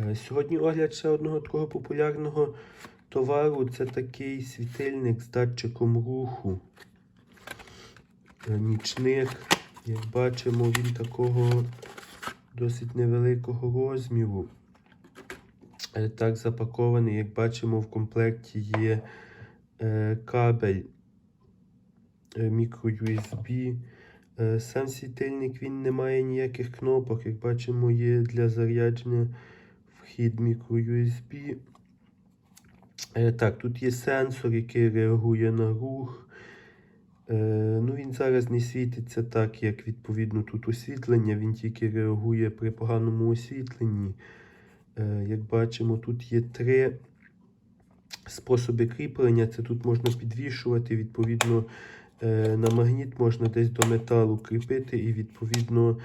Е, Сьогодні огляд ще одного такого популярного товару. Це такий світильник з датчиком руху. Е, Нічник. Як бачимо, він такого досить невеликого розміру. Е, Так запакований, як бачимо, в комплекті є кабель мікро-USB. Е, Сам світильник він не має ніяких кнопок. Як бачимо, є для зарядження вхід мікро-USB. Е, Так, тут є сенсор, який реагує на рух. Е, Ну, Він зараз не світиться так, як відповідно тут освітлення. Він тільки реагує при поганому освітленні. Е, Як бачимо, тут є три способи кріплення. Це тут можна підвішувати, відповідно, на магніт можна десь до металу кріпити, і відповідно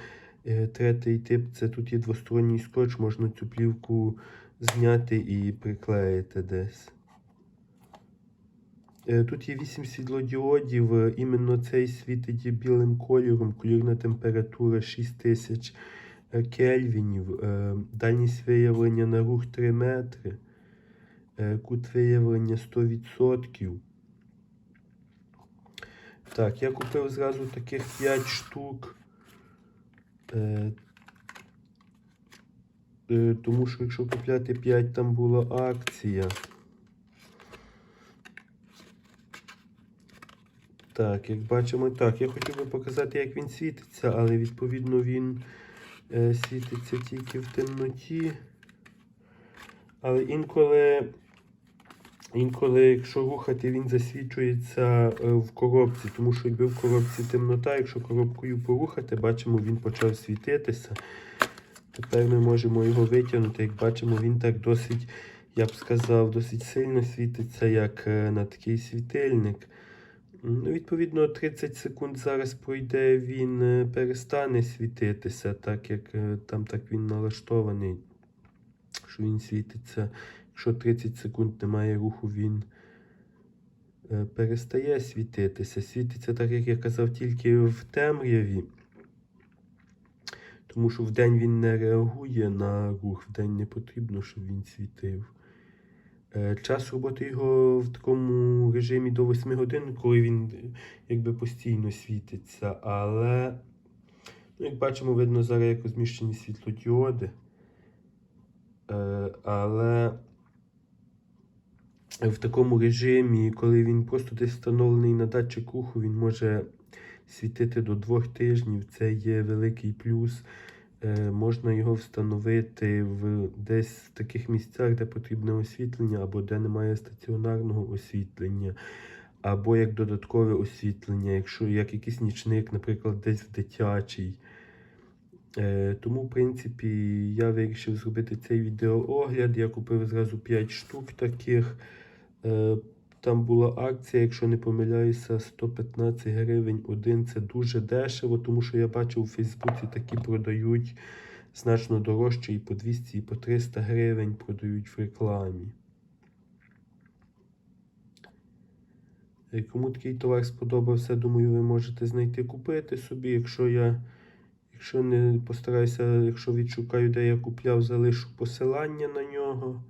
третій тип це тут є двосторонній скотч, можна цю плівку зняти і приклеїти десь. Е, Тут є 8 світлодіодів, е, іменно цей світить є білим кольором, колірна температура 6000 е, кельвінів, е, дальність виявлення на рух 3 метри, е, кут виявлення 100%. Так, я купив зразу таких 5 штук. Е, е, тому що якщо купляти 5, там була акція. Так, як бачимо, так, я хотів би показати, як він світиться, але відповідно він е, світиться тільки в темноті. Але інколи, інколи, якщо рухати, він засвічується е, в коробці, тому що якби в коробці темнота, якщо коробкою порухати, бачимо, він почав світитися. Тепер ми можемо його витягнути. Як бачимо, він так досить, я б сказав, досить сильно світиться, як е, на такий світильник. Ну, Відповідно, 30 секунд зараз пройде, він е, перестане світитися, так як там так він налаштований, що він світиться. Якщо 30 секунд немає руху, він е, перестає світитися. Світиться, так як я казав, тільки в темряві. Тому що вдень він не реагує на рух, вдень не потрібно, щоб він світив. Е, Час роботи його в такому режимі до 8 годин, коли він якби постійно світиться. Але, ну, як бачимо, видно зараз як розміщені світлодіоди. Е, Але в такому режимі, коли він просто десь встановлений на датчик руху, він може світити до двох тижнів. Це є великий плюс. Е, можна його встановити в десь в таких місцях, де потрібне освітлення, або де немає стаціонарного освітлення, або як додаткове освітлення, якщо як якийсь нічник, наприклад, десь в дитячий. Е, тому, в принципі, я вирішив зробити цей відеоогляд. Я купив зразу 5 штук таких. Е, там була акція, якщо не помиляюся, 115 гривень один. Це дуже дешево, тому що я бачив у Фейсбуці такі продають значно дорожче і по 200, і по 300 гривень продають в рекламі. Е, Кому такий товар сподобався, думаю, ви можете знайти купити собі. Якщо я якщо не постараюся, якщо відшукаю, де я купляв, залишу посилання на нього.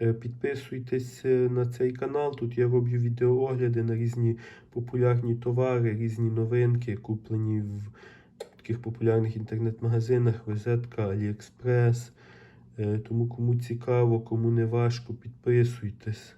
Е, Підписуйтесь е, на цей канал. Тут я роблю відеоогляди на різні популярні товари, різні новинки, куплені в таких популярних інтернет-магазинах, Розетка, Аліекспрес. Е, Тому кому цікаво, кому не важко, підписуйтесь.